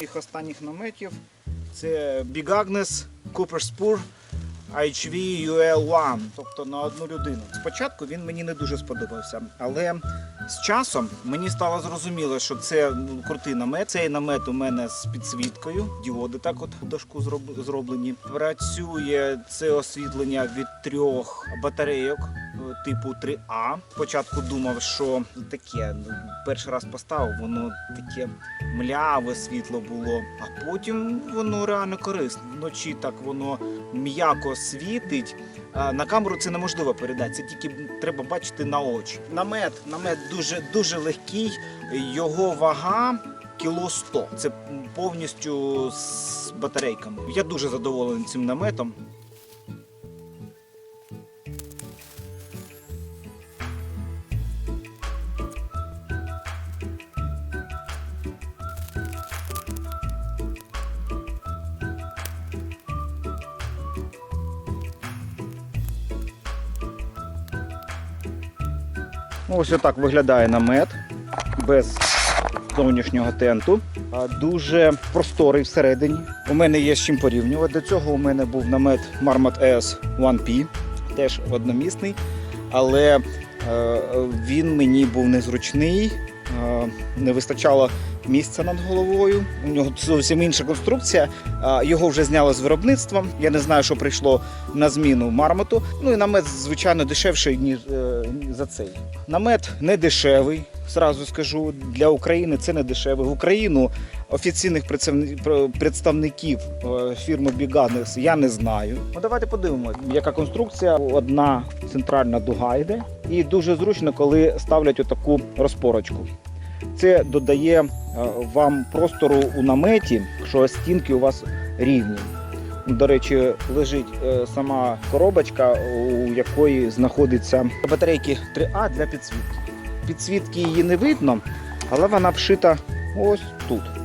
Їх останніх наметів це Big Agnes, Cooper Spur, HV UL1, тобто на одну людину. Спочатку він мені не дуже сподобався, але з часом мені стало зрозуміло, що це ну, крутий намет. Цей намет у мене з підсвіткою, діоди так от в дошку зроб- зроблені. Працює це освітлення від трьох батарейок типу 3А. Спочатку думав, що таке ну, перший раз поставив, воно таке мляве світло було, а потім воно реально корисне. Вночі так воно м'яко світить. На камеру це неможливо передати, це тільки треба бачити на очі. Намет, намет дуже, дуже легкий, його вага кіло 100. Це повністю з батарейками. Я дуже задоволений цим наметом. Ось отак виглядає намет без зовнішнього тенту. Дуже просторий всередині. У мене є з чим порівнювати. До цього у мене був намет Marmot S 1P, теж одномісний, але е, він мені був незручний, не вистачало місця над головою. У нього зовсім інша конструкція. Його вже зняли з виробництва. Я не знаю, що прийшло на зміну мармоту. Ну і намет, звичайно, дешевший, ніж е, за цей. Намет не дешевий. Зразу скажу, для України це не дешеве. В Україну офіційних представників е, фірми Biganes я не знаю. Ну давайте подивимося, яка конструкція. Одна центральна дуга йде, і дуже зручно, коли ставлять отаку розпорочку. Це додає е, вам простору у наметі, що стінки у вас рівні. До речі, лежить е, сама коробочка, у якої знаходиться батарейки 3А для підсвітки. Підсвітки її не видно, але вона вшита ось тут.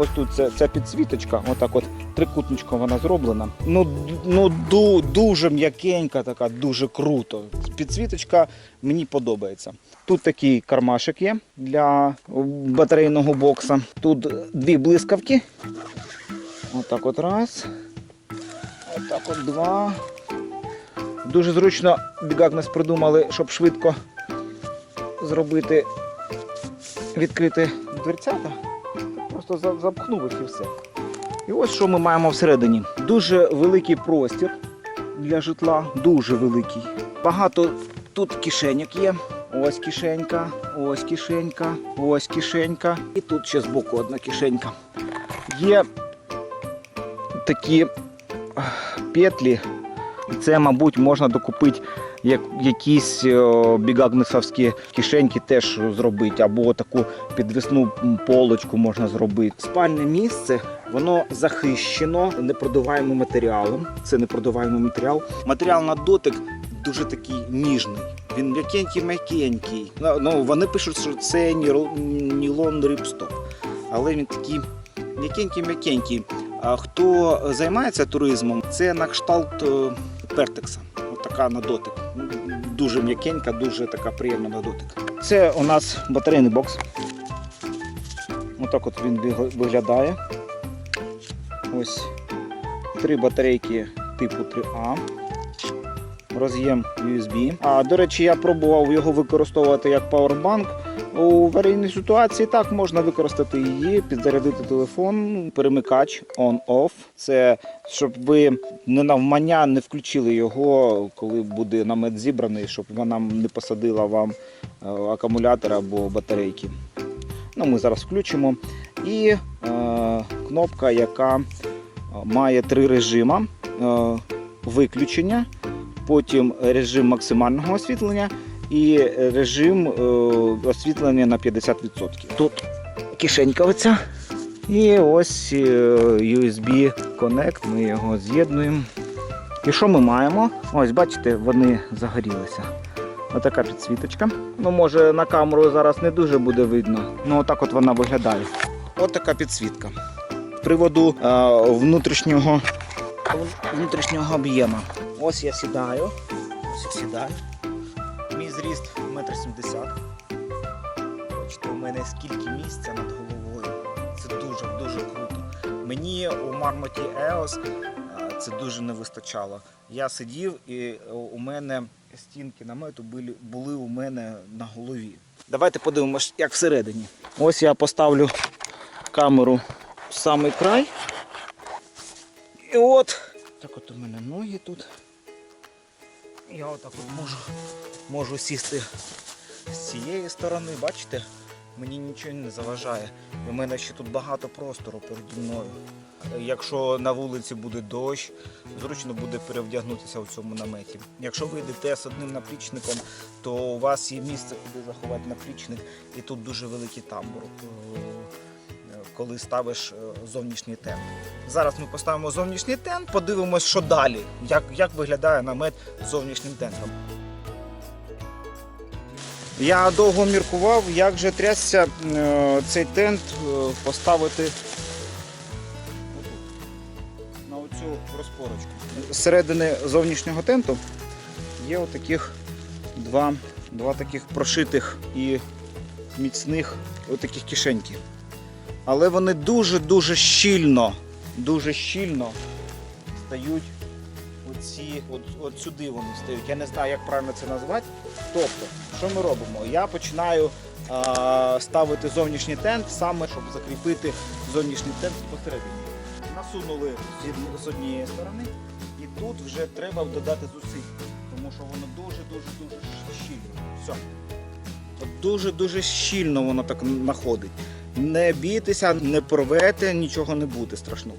Ось тут ця, ця підсвіточка, отак от трикутничком вона зроблена. Ну, ну ду, дуже м'якенька, така, дуже круто. Підсвіточка мені подобається. Тут такий кармашик є для батарейного бокса. Тут дві блискавки. Отак от раз. Отак от два. Дуже зручно Бігагнес придумали, щоб швидко зробити, відкрити дверцята. Просто за- запхнув їх і все. І ось що ми маємо всередині. Дуже великий простір для житла, дуже великий. Багато тут кишеньок є. Ось кишенька, ось кишенька, ось кишенька. І тут ще збоку одна кишенька. Є такі ех, петлі. Це, мабуть, можна докупити як, якісь о, бігагнесовські кишеньки теж зробити, або таку підвісну полочку можна зробити. Спальне місце воно захищено непродуваємим матеріалом. Це непродуваємий матеріал. Матеріал на дотик дуже такий ніжний. Він м'якенький, м'якенький. Ну, Ну, вони пишуть, що це нілон рипстоп. Але він такий м'якенький, м'якенький. А хто займається туризмом, це на кшталт е, пертекса. От така на дотик. Дуже м'якенька, дуже така приємна на дотик. Це у нас батарейний бокс. Отак от він виглядає. Ось три батарейки типу 3А. Роз'єм USB. А до речі, я пробував його використовувати як пауербанк. У аварійній ситуації так можна використати її, підзарядити телефон, перемикач on-off. Це щоб ви не навмання не включили його, коли буде намет зібраний, щоб вона не посадила вам е, акумулятор або батарейки. Ну, ми зараз включимо. І е, кнопка, яка е, має три режими: е, виключення, потім режим максимального освітлення і режим е, освітлення на 50%. Тут кишенька оця. І ось е, USB Connect, ми його з'єднуємо. І що ми маємо? Ось, бачите, вони загорілися. Отака підсвіточка. Ну, може, на камеру зараз не дуже буде видно. Ну, отак от вона виглядає. Отака підсвітка. З приводу е, внутрішнього, внутрішнього об'єму. Ось я сідаю. Ось я сідаю. Зріст 1,70 м. Бачите, у мене скільки місця над головою. Це дуже дуже круто. Мені у Мармоті EOS це дуже не вистачало. Я сидів і е, у мене стінки намету були, були у мене на голові. Давайте подивимось, як всередині. Ось я поставлю камеру в самий край. І от так от у мене ноги тут. Я отак от можу, можу сісти з цієї сторони, бачите? Мені нічого не заважає. У мене ще тут багато простору переді мною. Якщо на вулиці буде дощ, зручно буде перевдягнутися в цьому наметі. Якщо ви йдете з одним наплічником, то у вас є місце, куди заховати наплічник, і тут дуже великий тамбур, коли ставиш е, зовнішній тент. Зараз ми поставимо зовнішній тент, подивимось, що далі, як, як виглядає намет з зовнішнім тентом. Я довго міркував, як же трясся е, цей тент е, поставити на оцю розпорочку. Зсередини зовнішнього тенту є отаких два, два таких прошитих і міцних отаких кишеньки. Але вони дуже-дуже щільно, дуже щільно стають оці, от, сюди вони стають. Я не знаю, як правильно це назвати. Тобто, що ми робимо? Я починаю а, ставити зовнішній тент саме, щоб закріпити зовнішній тент посередині. Насунули з- однієї сторони, і тут вже треба додати зусиль, тому що воно дуже-дуже дуже щільно. Все. Дуже-дуже щільно воно так знаходить. Не бійтеся, не порвете, нічого не буде страшного.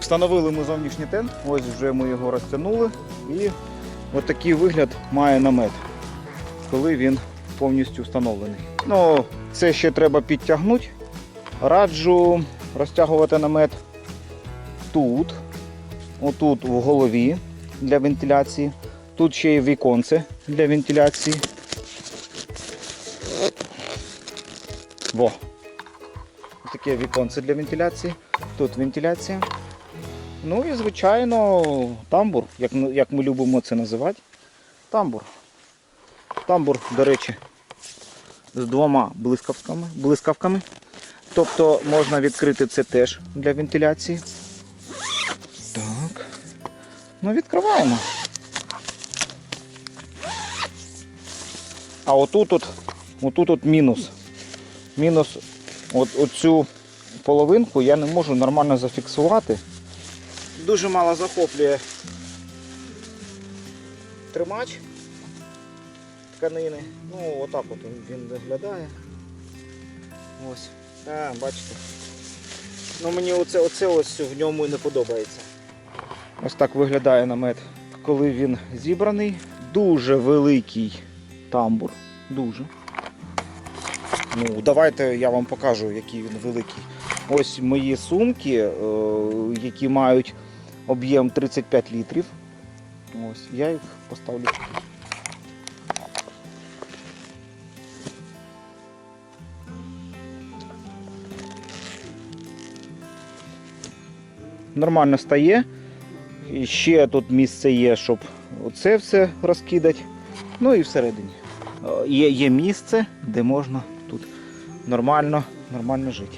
Встановили ми зовнішній тент, ось вже ми його розтягнули і от такий вигляд має намет, коли він повністю встановлений. Ну, це ще треба підтягнути. Раджу розтягувати намет тут, отут в голові для вентиляції. Тут ще є віконце для вентиляції. Во. Таке віконце для вентиляції. Тут вентиляція. Ну і, звичайно, тамбур, як, як ми любимо це називати. Тамбур. Тамбур, до речі, з двома блискавками. блискавками. Тобто можна відкрити це теж для вентиляції. Так. Ну, відкриваємо. А отут от, отут от мінус. Мінус от, оцю половинку я не можу нормально зафіксувати. Дуже мало захоплює тримач тканини. Ну, отак от він виглядає. Ось. А, бачите. Ну мені оце, оце ось в ньому і не подобається. Ось так виглядає намет, коли він зібраний. Дуже великий тамбур. Дуже. Ну, давайте я вам покажу, який він великий. Ось мої сумки, е, які мають об'єм 35 літрів. Ось, я їх поставлю. Нормально стає. І ще тут місце є, щоб оце все розкидати. Ну і всередині. Е, Є, є місце, де можна тут нормально, нормально жити.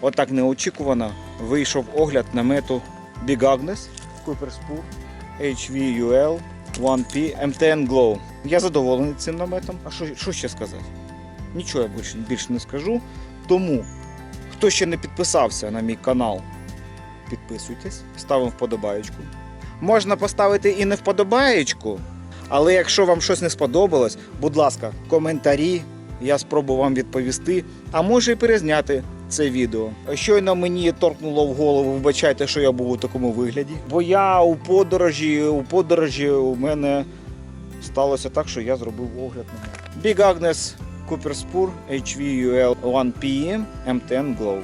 Отак неочікувано вийшов огляд намету Big Agnes Cooper Spur HVUL 1P MTN Glow. Я задоволений цим наметом. А що, що ще сказати? Нічого я більше, більше не скажу. Тому, хто ще не підписався на мій канал, підписуйтесь, ставимо вподобаєчку. Можна поставити і не вподобаєчку, але якщо вам щось не сподобалось, будь ласка, коментарі, я спробую вам відповісти, а може і перезняти це відео. Щойно мені торкнуло в голову, вибачайте, що я був у такому вигляді. Бо я у подорожі, у подорожі у мене сталося так, що я зробив огляд на Big Agnes Cooper Spur HVUL 1PM M10 Glow.